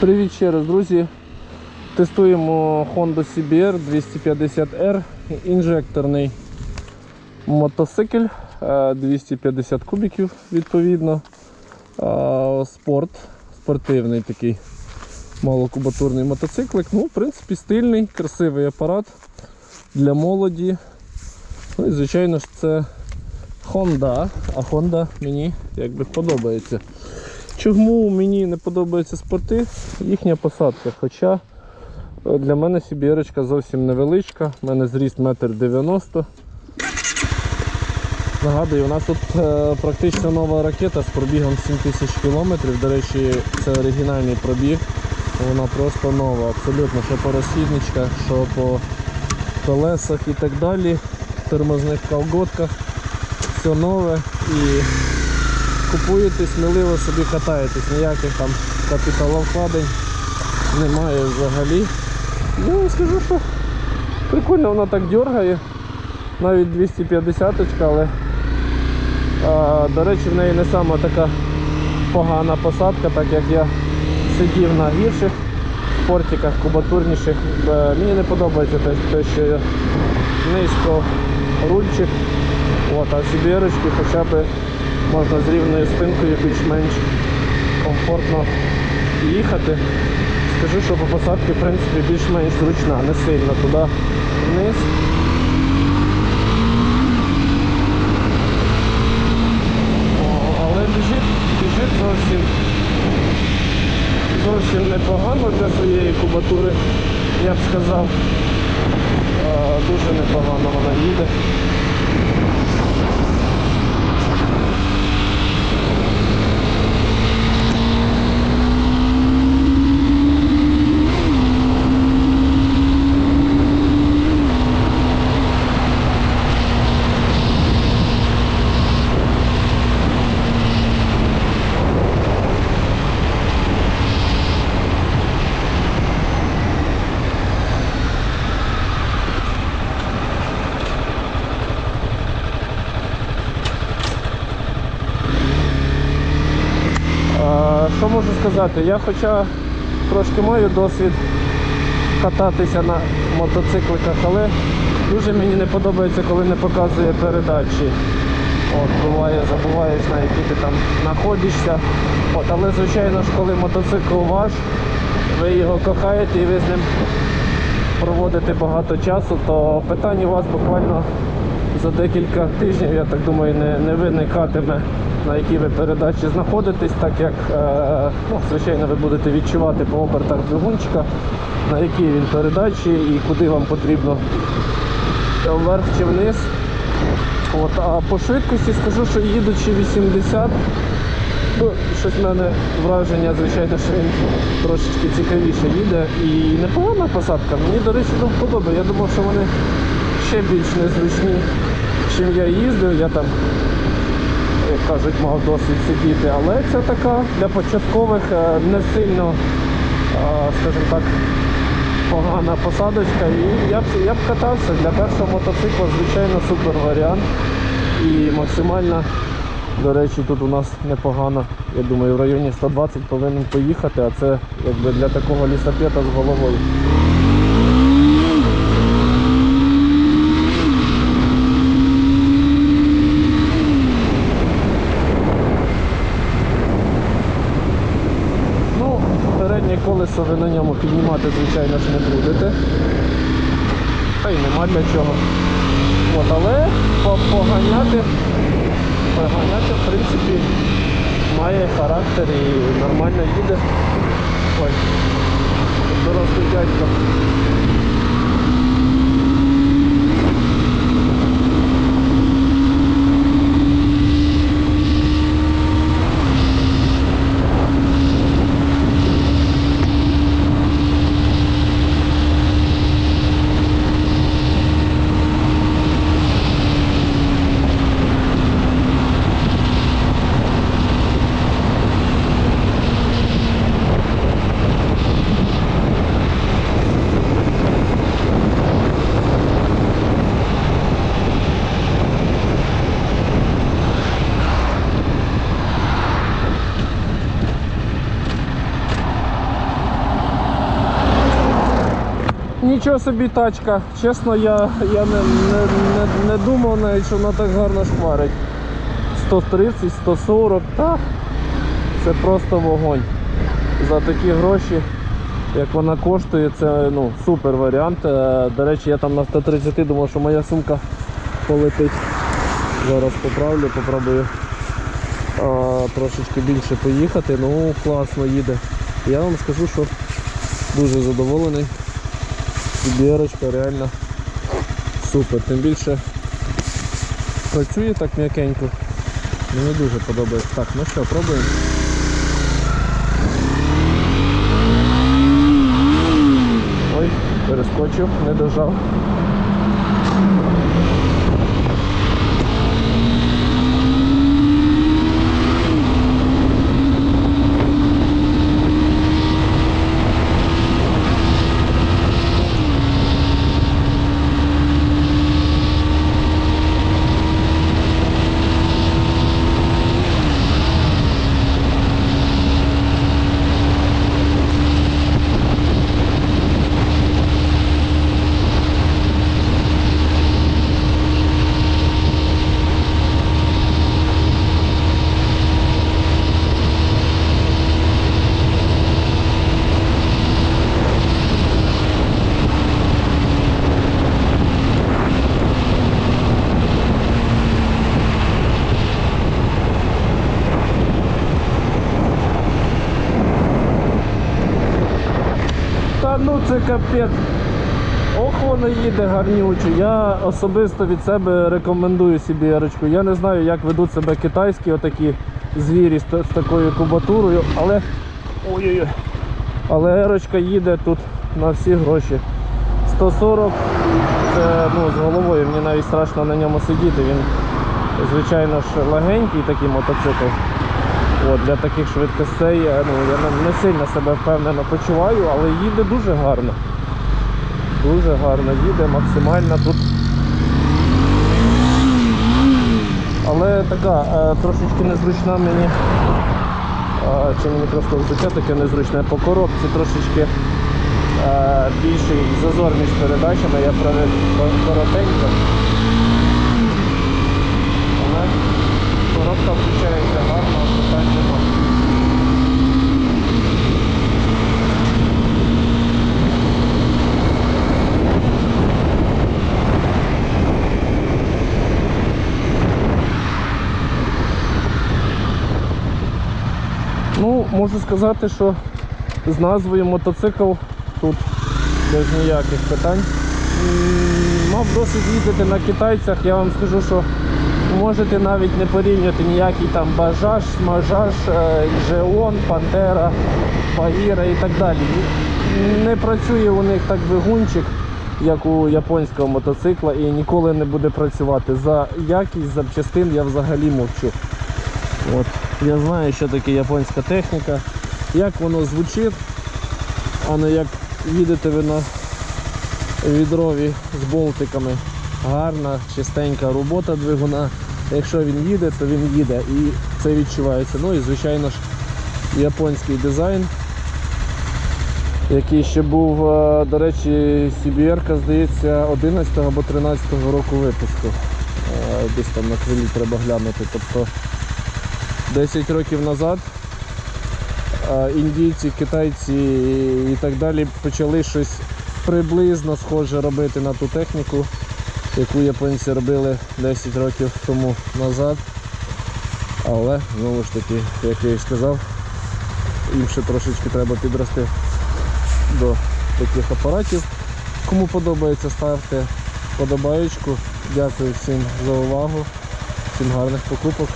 Привіт ще раз, друзі. Тестуємо Honda CBR 250R, інжекторний мотоцикл, е, 250 кубиків відповідно. Е, Спорт, спортивний такий малокубатурний мотоциклик. Ну, в принципі, стильний, красивий апарат для молоді. Ну і звичайно ж це Honda, а Honda мені якби подобається. Чому мені не подобаються спорти? Їхня посадка. Хоча е, для мене Сібірочка зовсім невеличка. У мене зріст 1,90 м. Нагадую, у нас тут е, практично нова ракета з пробігом 7000 км. До речі, це оригінальний пробіг. Вона просто нова, абсолютно, що по розхідничках, що по колесах і так далі. Тормозних колготках. Все нове і купуєте, сміливо собі катаєтесь, ніяких там капіталовкладень немає взагалі. Ну, я вам скажу, що прикольно вона так дергає, навіть 250 але а, до речі в неї не сама така погана посадка, так як я сидів на гірших спортиках, кубатурніших. Е, Мені не подобається те, що я низько рульчик, От, а Сібірочки хоча б можна з рівною спинкою більш-менш комфортно їхати. Скажу, що по посадці в принципі більш-менш зручна, не сильно туди вниз. Але біжить, біжить зовсім зовсім непогано для своєї кубатури, я б сказав. Дуже непогано вона їде. А, Що можу сказати? Я хоча трошки маю досвід кататися на мотоцикликах, але дуже мені не подобається, коли не показує передачі. От, буває, забуваєш на які ти там знаходишся. От, але звичайно ж, коли мотоцикл ваш, ви його кохаєте і ви з ним проводите багато часу, то питань у вас буквально за декілька тижнів, я так думаю, не, не виникатиме, на якій ви передачі знаходитесь, так як, е, ну, звичайно, ви будете відчувати по обертах двигунчика, на якій він передачі і куди вам потрібно вверх чи вниз. От, а по швидкості скажу, що їдучи 80, ну, щось в мене враження, звичайно, що він трошечки цікавіше їде. І непогана посадка. Мені, до речі, дуже подобає. Я думав, що вони ще більш незручні, чим я їздив. Я там, кажуть, мав досвід сидіти. Але це така для початкових е, не сильно, е, скажімо так, погана посадочка. І я б, я б катався для першого мотоцикла, звичайно, супер варіант. І максимально, до речі, тут у нас непогано. Я думаю, в районі 120 повинен поїхати, а це якби для такого лісапета з головою. Ви на ньому піднімати, звичайно ж, не будете. Та й нема для чого. От, але поганяти, поганяти, в принципі, має характер і нормально їде. Ой, дорослий дядько. Нічого собі тачка. Чесно, я, я не, не, не, не думав навіть, що вона так гарно шмарить. 130, 140, та це просто вогонь. За такі гроші, як вона коштує, це ну, супер варіант. Е, До речі, я там на 130 думав, що моя сумка полетить. Зараз поправлю, попробую а, трошечки більше поїхати. Ну, класно їде. Я вам скажу, що дуже задоволений. Бірочка реально супер. Тим більше працює так м'якенько. Мені дуже подобається. Так, ну що, пробуємо. Ой, перескочив, не дожав. Ну це капець. Ох, воно їде гарнюче. Я особисто від себе рекомендую собі. Я не знаю, як ведуть себе китайські отакі звірі з, з такою кубатурою, але. Ой-ой-ой. Але ерочка їде тут на всі гроші. 140 це ну, з головою, мені навіть страшно на ньому сидіти. Він, звичайно ж, легенький такий мотоцикл. От, для таких швидкостей е, ну, я не, сильно себе впевнено почуваю, але їде дуже гарно. Дуже гарно їде, максимально тут. Але така е, трошечки незручна мені. е, Чи мені просто взуття таке незручне по коробці трошечки більший зазор між передачами, я коротенько. Але коробка включається гарно, питань нема. Ну, можу сказати, що з назвою мотоцикл тут без ніяких питань. Мав досвід їздити на китайцях, я вам скажу, що можете навіть не порівнювати ніякий там бажаж, смажаж, е, Жеон, Пантера, Багіра і так далі. Не працює у них так двигунчик, як у японського мотоцикла, і ніколи не буде працювати. За якість запчастин я взагалі мовчу. От. Я знаю, що таке японська техніка, як воно звучить, а не як їдете ви на відрові з болтиками. Гарна, чистенька робота двигуна. Якщо він їде, то він їде і це відчувається. Ну і звичайно ж японський дизайн, який ще був, е, до речі, CBR, здається, 11 або 13 року випуску. Е, Десь там на крилі треба глянути. Тобто 10 років назад індійці, китайці і так далі почали щось приблизно схоже робити на ту техніку, яку японці робили 10 років тому назад. Але знову ж таки, як я і сказав, їм ще трошечки треба підрости до таких апаратів. Кому подобається, ставте подобаєчку. Дякую всім за увагу, всім гарних покупок.